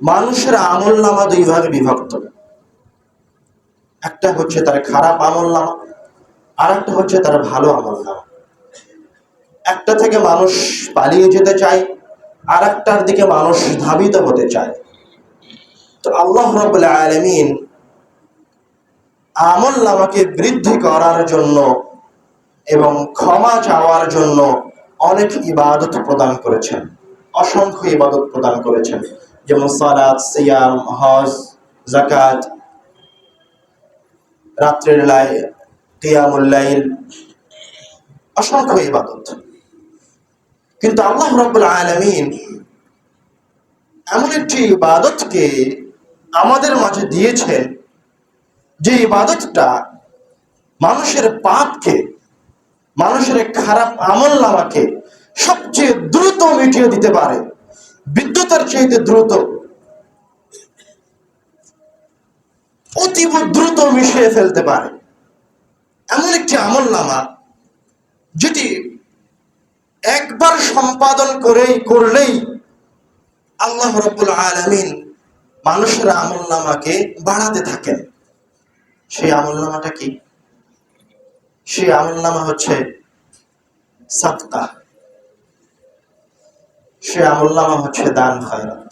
মানুষের আমল নামা দুই ভাগে বিভক্ত। একটা হচ্ছে তার খারাপ আমল নামা আর একটা হচ্ছে তার ভালো আমল নামা। একটা থেকে মানুষ পালিয়ে যেতে চায় আর একটার দিকে মানুষ ধাবিত হতে চায়। তো আল্লাহ রবুল আলমিন আমল নামাকে বৃদ্ধি করার জন্য এবং ক্ষমা চাওয়ার জন্য অনেক ইবাদত প্রদান করেছেন, অসংখ্য ইবাদত প্রদান করেছেন। যেমন সালাত, সিয়াম, হজ জাকাত রাত্রের লাই কিয়ামুল্লাইল অসংখ্য ইবাদত। কিন্তু আল্লাহ রব্বুল আলমিন এমন একটি ইবাদতকে আমাদের মাঝে দিয়েছেন, যে ইবাদতটা মানুষের পাপকে, মানুষের খারাপ আমল নামাকে সবচেয়ে দ্রুত মিটিয়ে দিতে পারে। বিদ্যুতের চাইতে দ্রুত। অতীব দ্রুত মিশিয়ে ফেলতে পারে। এমন একটি আমল নামা যেটি একবার সম্পাদন করেই করলেই আল্লাহ রব্বুল আলমিন মানুষের আমল নামাকে বাড়াতে থাকেন। সেই আমল নামাটা কি? সেই আমল নামা হচ্ছে সাদকা। সে আমল নামা হচ্ছে দান খয়রাত।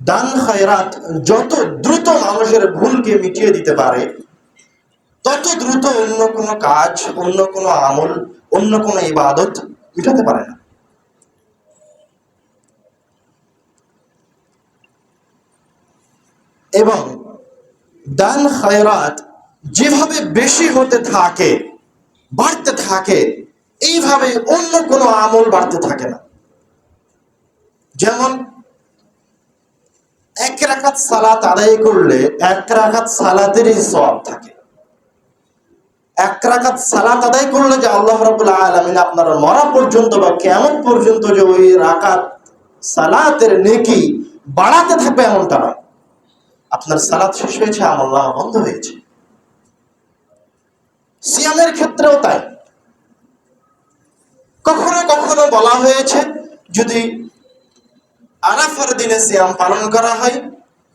দান খয়রাত যত দ্রুত মানুষের ভুলকে মিটিয়ে দিতে পারে, তত দ্রুত অন্য কোনো কাজ, অন্য কোনো আমল, অন্য কোনো ইবাদত মিটাতে পারে না। এবং দান খয়রাত যেভাবে বেশি হতে থাকে, বাড়তে থাকে এইভাবে অন্য কোনো আমল বাড়তে থাকে না। যেমন, এক রাখাত সালাত আদায় করলে এক রাখাত সালাতেরই সব থাকে। এক রাখাত সালাত আদায় করলে যে আল্লাহ রাবুল আলমিন আপনার মরা পর্যন্ত বা কেমন পর্যন্ত যে ওই রাকাত সালাতের নেকি বাড়াতে থাকবে এমনটা নয়। আপনার সালাত শেষ হয়েছে আমল্লাহ বন্ধ হয়েছে। সিয়ামের ক্ষেত্রেও তাই। কখনো কখনো বলা হয়েছে, যদি আরাফার দিনে সিয়াম পালন করা হয়,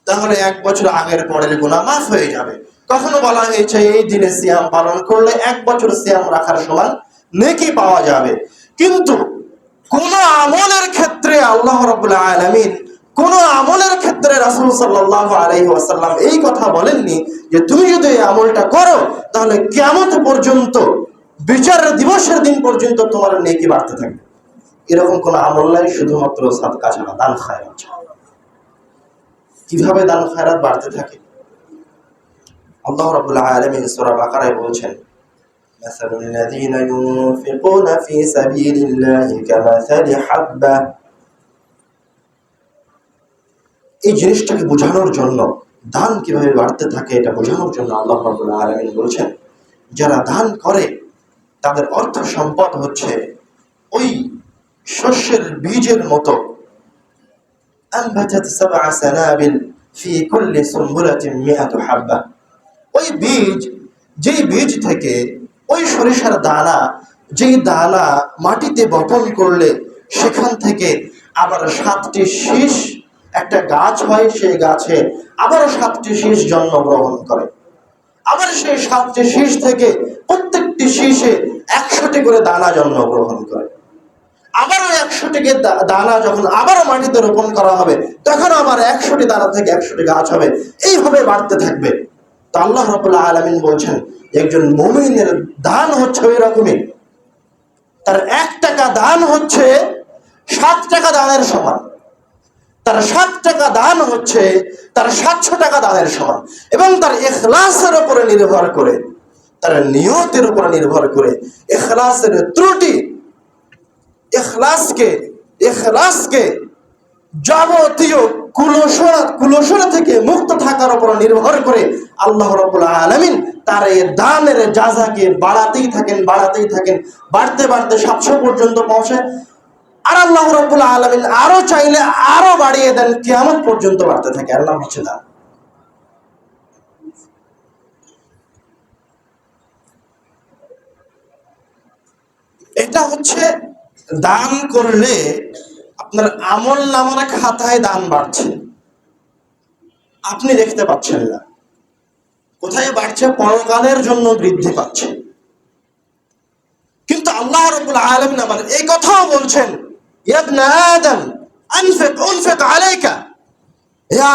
তাহলে এক বছর আগের পরের গুণা মাফ হয়ে যাবে। কখনো বলা হয়েছে, এই দিনে সিয়াম পালন করলে এক বছর সিয়াম রাখার সমান নেকি পাওয়া যাবে। কিন্তু কোন আমলের ক্ষেত্রে আল্লাহ রবুল্লাহ আলমিন, কোন আমলের ক্ষেত্রে রাসুল সাল্লাহ আলহি ওয়াসাল্লাম এই কথা বলেননি যে, তুমি যদি এই আমলটা করো, তাহলে কেমন পর্যন্ত বিচার দিবসের দিন পর্যন্ত তোমার নেকি বাড়তে থাকবে এরকম কোন আমল নাই শুধুমাত্র সাদকা ছাড়া দান খায়রাত ছাড়া কিভাবে দান খায়রাত বাড়তে থাকে আল্লাহ রাব্বুল আলামিন সূরা বাকারায় বলছেন مثل الذين ينفقون في سبيل الله كمثل حبة এই জিনিসটাকে বোঝানোর জন্য দান কিভাবে বাড়তে থাকে এটা বোঝানোর জন্য আল্লাহ রাব্বুল আলামিন বলছেন যারা দান করে তাদের অর্থ সম্পদ হচ্ছে ওই শস্যের বীজের মতো। ওই বীজ যে বীজ থেকে ওই সরিষার দানা, যেই দানা মাটিতে বপন করলে সেখান থেকে আবার সাতটি শীষ, একটা গাছ হয় সেই গাছে আবার সাতটি শীষ জন্মগ্রহণ করে। আবার সেই সাতটি শীষ থেকে প্রত্যেকটি শীষে একশোটি করে দানা জন্মগ্রহণ করে। আবারও একশোটিকে দানা যখন আবারও মাটিতে রোপণ করা হবে, তখন আবার একশোটি দানা থেকে একশোটি গাছ হবে। এইভাবে বাড়তে থাকবে। তো আল্লাহ রবুল্লাহ আলমিন বলছেন, একজন মুমিনের দান হচ্ছে ওই রকমই তার এক টাকা দান হচ্ছে সাত টাকা দানের সমান। তার সাত টাকা দান হচ্ছে তার সাতশো টাকা দানের সমান। এবং তার এখলাসের ওপরে নির্ভর করে তার নিয়তের উপর নির্ভর করে। এখলাসের ত্রুটি, এখলাসকে এখলাসকে যাবতীয় কুলসরা কুলসরা থেকে মুক্ত থাকার উপর নির্ভর করে আল্লাহ রবুল আলমিন তার এই দানের যাজাকে বাড়াতেই থাকেন বাড়াতেই থাকেন। বাড়তে বাড়তে সাতশো পর্যন্ত পৌঁছে আর আল্লাহ রবুল আলমিন আরও চাইলে আরও বাড়িয়ে দেন কেমন পর্যন্ত বাড়তে থাকে। আল্লাহ হচ্ছে দান। এটা হচ্ছে দান করলে আপনার আমল নামার খাতায় দান বাড়ছে। আপনি দেখতে পাচ্ছেন না। কোথায় বাড়ছে? পরকালের জন্য বৃদ্ধি পাচ্ছে। কিন্তু আল্লাহ রবুল আলমিন আবার এই কথাও বলছেন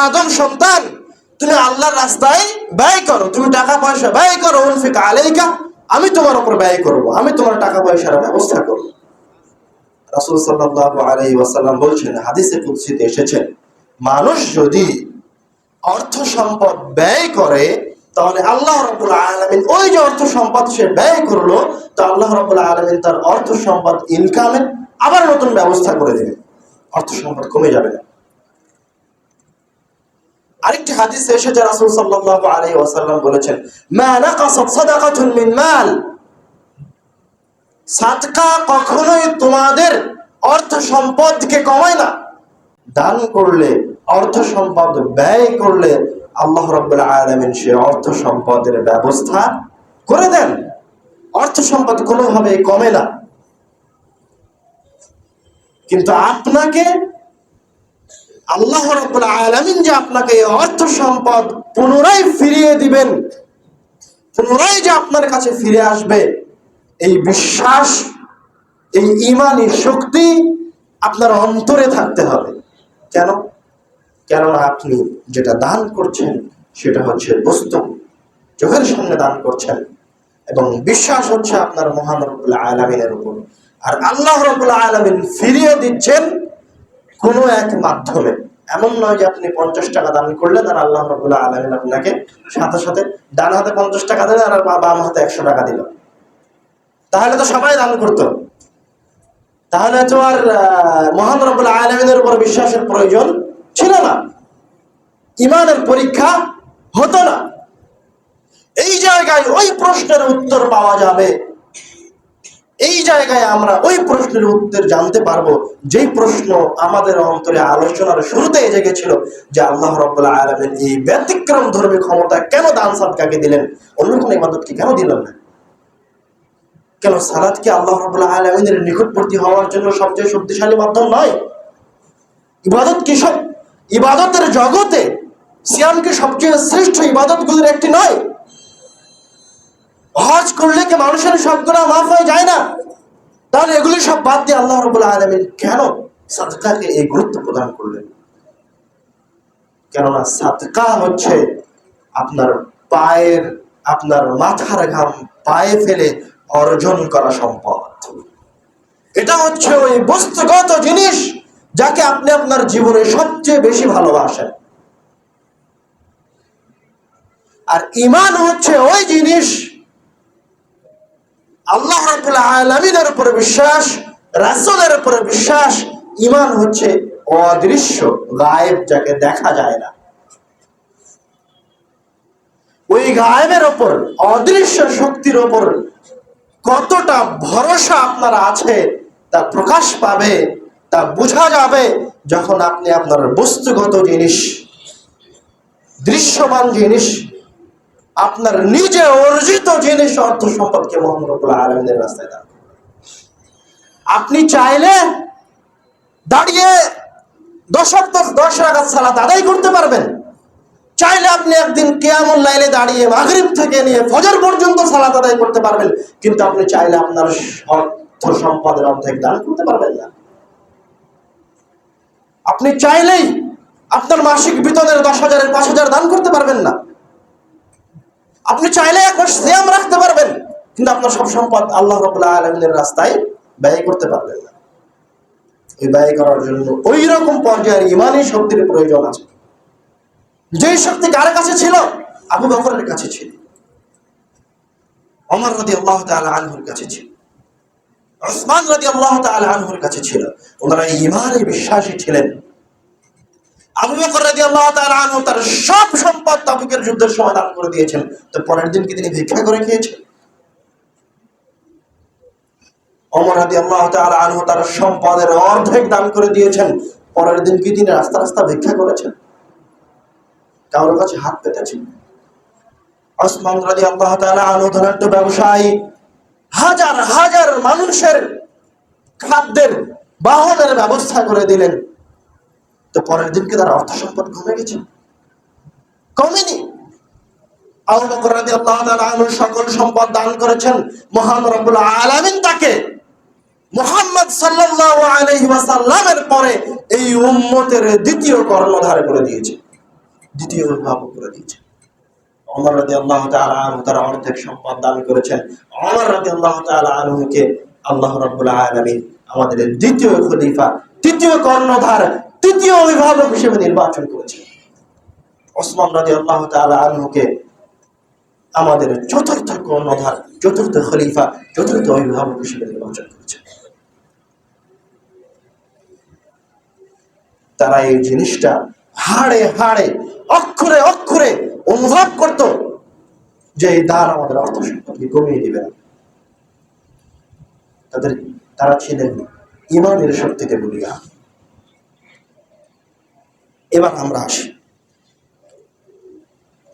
আদম সন্তান, তুমি আল্লাহর রাস্তায় ব্যয় করো, তুমি টাকা পয়সা ব্যয় করো, উনফিক আলাইকা। আমি তোমার উপর ব্যয় করব, আমি তোমার টাকা পয়সার ব্যবস্থা করব। রাসূল ওয়াসাল্লাম বলছেন, হাদিসে কুদসিতে এসেছেন মানুষ যদি অর্থ সম্পদ ব্যয় করে, তাহলে আল্লাহ রাব্বুল আলামিন ওই যে অর্থ সম্পদ সে ব্যয় করল, তো আল্লাহ রাব্বুল আলমিন তার অর্থ সম্পদ ইনকামের আবার নতুন ব্যবস্থা করে দেবে অর্থ সম্পদ কমে যাবে না। আরেকটি হাদিসে এসেছে রাসূল সাল্লাল্লাহু আলাইহি ওয়াসাল্লাম বলেছেন, মা নাকাসাত সাদাকাতুন মিন মাল। সাদকা কখনোই তোমাদের অর্থ সম্পদকে কমায় না। দান করলে অর্থ সম্পদ ব্যয় করলে আল্লাহ রাব্বুল আলামিন সে অর্থ সম্পদের ব্যবস্থা করে দেন। অর্থ সম্পদ কোনোভাবে কমে না। কিন্তু আপনাকে আল্লাহ রাব্বুল আলামিন যে আপনাকে এই অর্থ সম্পদ পুনরায় ফিরিয়ে দিবেন, পুনরায় যে আপনার কাছে ফিরে আসবে, এই বিশ্বাস, এই ইমানি শক্তি আপনার অন্তরে থাকতে হবে। কেন? কেননা আপনি যেটা দান করছেন, সেটা হচ্ছে বস্তু। চোখের সামনে দান করছেন এবং বিশ্বাস হচ্ছে আপনার মহান রব্বুল আলমিনের উপর। আর আল্লাহ রব্বুল আলমিন ফিরিয়ে দিচ্ছেন কোনো এক মাধ্যমে। এমন নয় যে আপনি পঞ্চাশ টাকা দান করলেন আর আল্লাহ রবুল্লাহ আলমিন আপনাকে সাথে সাথে ডান হাতে পঞ্চাশ টাকা দিলেন আর বাম হাতে একশো টাকা দিল তাহলে তো সবাই দান করতো। তাহলে তো আর মহান রবুল্লাহ আলমিনের উপর বিশ্বাসের প্রয়োজন ছিল না। ইমানের পরীক্ষা হতো না। এই জায়গায় ওই প্রশ্নের উত্তর পাওয়া যাবে। এই জায়গায় আমরা ওই প্রশ্নের উত্তর জানতে পারব। যেই প্রশ্ন আমাদের অন্তরে আলোচনার শুরুতে এসে গেছিল যে আল্লাহ রব্বুল্লাহ আলমেন এই ব্যতিক্রম ধর্মী ক্ষমতা কেন দান সাদকাকে দিলেন? অন্য কোনো ইবাদতকে কেন দিলেন না? কেন সালাদ কি আল্লাহ রব্বুল্লাহ আলমিনের নিকটবর্তী হওয়ার জন্য সবচেয়ে শক্তিশালী মাধ্যম নয়? ইবাদত কি সব ইবাদতের জগতে সিয়ামকে সবচেয়ে শ্রেষ্ঠ ইবাদতগুলির একটি নয়? হজ করলে কি মানুষের সব গুণা মাফ হয়ে যায় না? তাহলে এগুলি সব বাদ দিয়ে আল্লাহ রবুল্লাহ আলমিন কেন সাদকাকে এই গুরুত্ব প্রদান করলেন? কেননা সাদকা হচ্ছে আপনার পায়ের, আপনার মাথার ঘাম পায়ে ফেলে অর্জন করা সম্পদ। এটা হচ্ছে ওই বস্তুগত জিনিস যাকে আপনি আপনার জীবনে সবচেয়ে বেশি ভালোবাসেন। আর ইমান হচ্ছে ওই জিনিস আল্লাহ রাব্বুল আলামিনের উপরে বিশ্বাস, রাসূলের উপরে বিশ্বাস ইমান হচ্ছে অদৃশ্য, গায়েব যাকে দেখা যায় না। ওই গায়েবের ওপর, অদৃশ্য শক্তির ওপর কতটা ভরসা আপনার আছে, তা প্রকাশ পাবে, তা বোঝা যাবে যখন আপনি আপনার বস্তুগত জিনিস দৃশ্যমান জিনিস আপনার নিজে অর্জিত জিনিস, অর্থ সম্পদকে মোহাম্মদ আলমদের রাস্তায় দান আপনি চাইলে দাঁড়িয়ে দশাত্তর দশ রাখাত সালাত আদায় করতে পারবেন। চাইলে আপনি একদিন কেয়ামুল লাইলে দাঁড়িয়ে মাগরিব থেকে নিয়ে ফজর পর্যন্ত সালাত আদায় করতে পারবেন, কিন্তু আপনি চাইলে আপনার অর্থ সম্পদের অর্ধেক দান করতে পারবেন না। আপনি চাইলেই আপনার মাসিক বেতনের দশ হাজারের পাঁচ হাজার দান করতে পারবেন না। আপনি চাইলে মাস সিয়াম রাখতে পারবেন, কিন্তু আপনার সব সম্পদ আল্লাহ রবুল্লাহ আলমিনের রাস্তায় ব্যয় করতে পারবেন না। এই ব্যয় করার জন্য ওই রকম পর্যায়ের ইমানি শক্তির প্রয়োজন আছে। যে শক্তি কার কাছে ছিল? আবু বকরের কাছে ছিল। অমর রদি আল্লাহ তাআলা আনহুর কাছে ছিল। ওসমান রদি আল্লাহ তাআলা আনহুর কাছে ছিল। ওনারা ইমানে বিশ্বাসী ছিলেন। আবু বকর রাদিয়াল্লাহু তাআলা আনহু তার সব সম্পদ তাবুকের যুদ্ধের সময় দান করে দিয়েছেন। তো পরের দিন কি তিনি ভিক্ষা করে খেয়েছেন? ওমর রাদিয়াল্লাহু তাআলা আনহু তার সম্পদের অর্ধেক দান করে দিয়েছেন। পরের দিন কি তিনি রাস্তা রাস্তা ভিক্ষা করেছেন? কারোর কাছে হাত পেতেছেন? ওসমান রাদিয়াল্লাহু তাআলা আনহু ধনাঢ্য ব্যবসায়ী। হাজার হাজার মানুষের খাদ্যের বাহনের ব্যবস্থা করে দিলেন। তো পরের দিনকে তার অর্থ সম্পদ কমে গেছে। কমেনি। সকল সম্পদ দান করেছেন। মহান রব্বুল আলামিন তাকে। মুহাম্মদ ওয়াসাল্লামের পরে এই উম্মতের দ্বিতীয় কর্ণধার করে দিয়েছে। দ্বিতীয় অভিভাবক করে দিয়েছে। তাআলা আনহু তার অর্ধেক সম্পদ দান করেছেন। তাআলা আনহুকে আল্লাহ আলামিন আমাদের দ্বিতীয় খলিফা, তৃতীয় কর্ণধার তৃতীয় অভিভাবক হিসেবে নির্বাচন করেছেন ওসমান রাদিয়াল্লাহু তাআলা আনহুকে আমাদের চতুর্থ কর্ণধার, চতুর্থ খলিফা, চতুর্থ অভিভাবক হিসেবে নির্বাচন করেছে। তারা এই জিনিসটা হাড়ে হাড়ে, অক্ষরে অক্ষরে অনুভব করত যে এই দ্বার আমাদের অর্থ সম্পদকে কমিয়ে দিবে না। তাদের, তারা ছিলেন ইমানের শক্তিতে বলিয়া এবার আমরা আসি।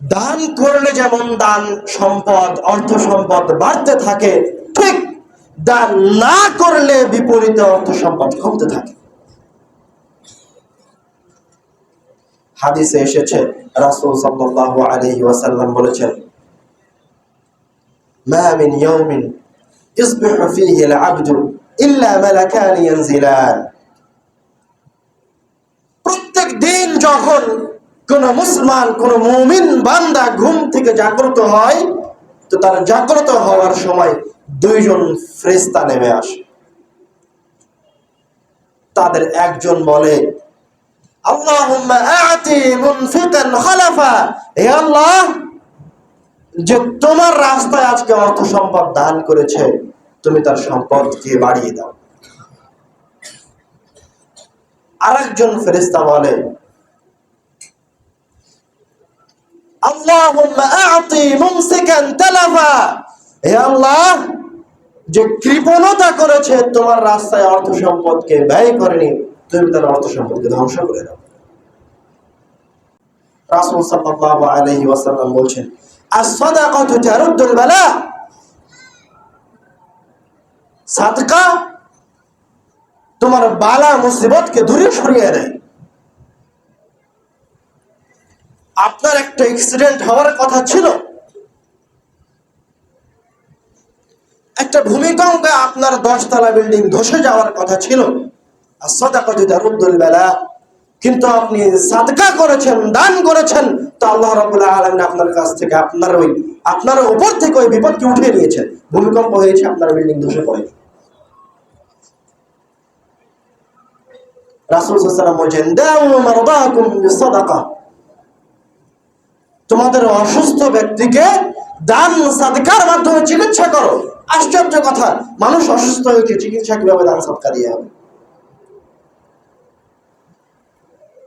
দান করলে যেমন দান সম্পদ, অর্থ সম্পদ বাড়তে থাকে, ঠিক দান না করলে বিপরীতে অর্থ সম্পদ কমতে থাকে। হাদিসে এসেছে, রাসূল সাল্লাল্লাহু আলাইহি ওয়াসাল্লাম বলেছেন, মা মিন ইয়াউমিন ইসবিহু ফীহি আল-আবদু ইল্লা মালাকান ইয়ানজিলান। যখন কোন মুসলমান, কোন মুমিন বান্দা ঘুম থেকে জাগ্রত হয়, তো তার জাগ্রত হওয়ার সময় দুইজন ফ্রেস্তা নেমে আসে। তাদের একজন বলে আল্লাহ, যে তোমার রাস্তায় আজকে অর্থ সম্পদ দান করেছে, তুমি তার সম্পদকে বাড়িয়ে দাও। আরেকজন ফেরেশতা বলে আল্লাহ, যে কৃপণতা করেছে, তোমার রাস্তায় অর্থ সম্পদকে ব্যয় করেনি, তুমি তার অর্থ সম্পদকে ধ্বংস করে দাও। রাসূল সাল্লাল্লাহু আলাইহি ওয়াসাল্লাম তারুদ্দুল বালা। সাদকা তোমার বালা মুসিবতকে দূরে সরিয়ে দেয়। আপনার একটা অ্যাক্সিডেন্ট হওয়ার কথা ছিল। একটা ভূমিকম্পে আপনার দশতলা বিল্ডিং ধসে যাওয়ার কথা ছিল। আর সদাকা যদি রুদ্দুল বেলা। কিন্তু আপনি সাদকা করেছেন, দান করেছেন, তো আল্লাহ রাবুল্লাহ আলমিন আপনার কাছ থেকে আপনার ওই আপনার উপর থেকে ওই বিপদকে উঠিয়ে নিয়েছেন। ভূমিকম্প হয়েছে, আপনার বিল্ডিং ধসে পড়েনি রাসূল আলাইহি বলছেন বিসাদাকা তোমাদের অসুস্থ ব্যক্তিকে দান সাদকার মাধ্যমে চিকিৎসা করো। আশ্চর্য কথা, মানুষ অসুস্থ হয়েছে, চিকিৎসা কীভাবে দান সৎকার দিয়ে হবে?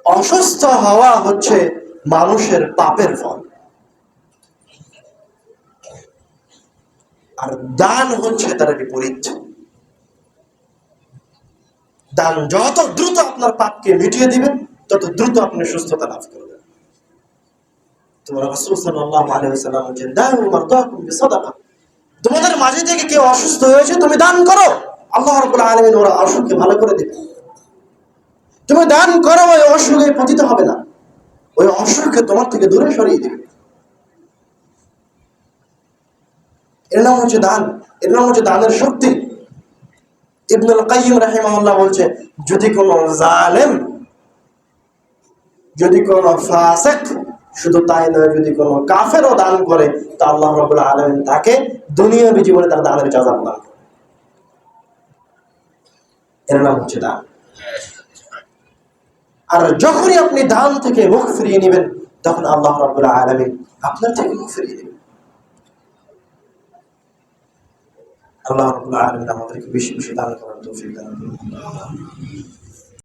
অসুস্থ হওয়া হচ্ছে মানুষের পাপের ফল। আর দান হচ্ছে তার বিপরীত। দান যত দ্রুত আপনার পাপকে মিটিয়ে দিবেন, তত দ্রুত আপনি সুস্থতা লাভ করবেন। তোমাদের মাঝে থেকে কেউ অসুস্থ হয়েছে, তুমি দান করো। আল্লাহ ওরা অসুখকে ভালো করে দিবে। তুমি দান করো, ওই অসুখে পতিত হবে না। ওই অসুখকে তোমার থেকে দূরে সরিয়ে দিবে। এর নাম হচ্ছে দান। এর নাম হচ্ছে দানের শক্তি। ইবনুল রাহিমাহুল্লাহ বলছে, যদি কোনো জালেম, যদি কোনো ফাসিক শুধু তাই নয়, যদি কোনো কাফেরও দান করে, তা আল্লাহ রাব্বুল আলামিন তাকে দুনিয়াবী জীবনে তার দানের যাজা প্রদান করে এর নাম হচ্ছে দান। আর যখনই আপনি দান থেকে মুখ ফিরিয়ে নেবেন, তখন আল্লাহ রাব্বুল আলামিন আপনার থেকে মুখ ফিরিয়ে নেবেন। আল্লাহ রাব্বুল আলামিন আমাদেরকে বেশি বেশি দান করার তৌফিক দান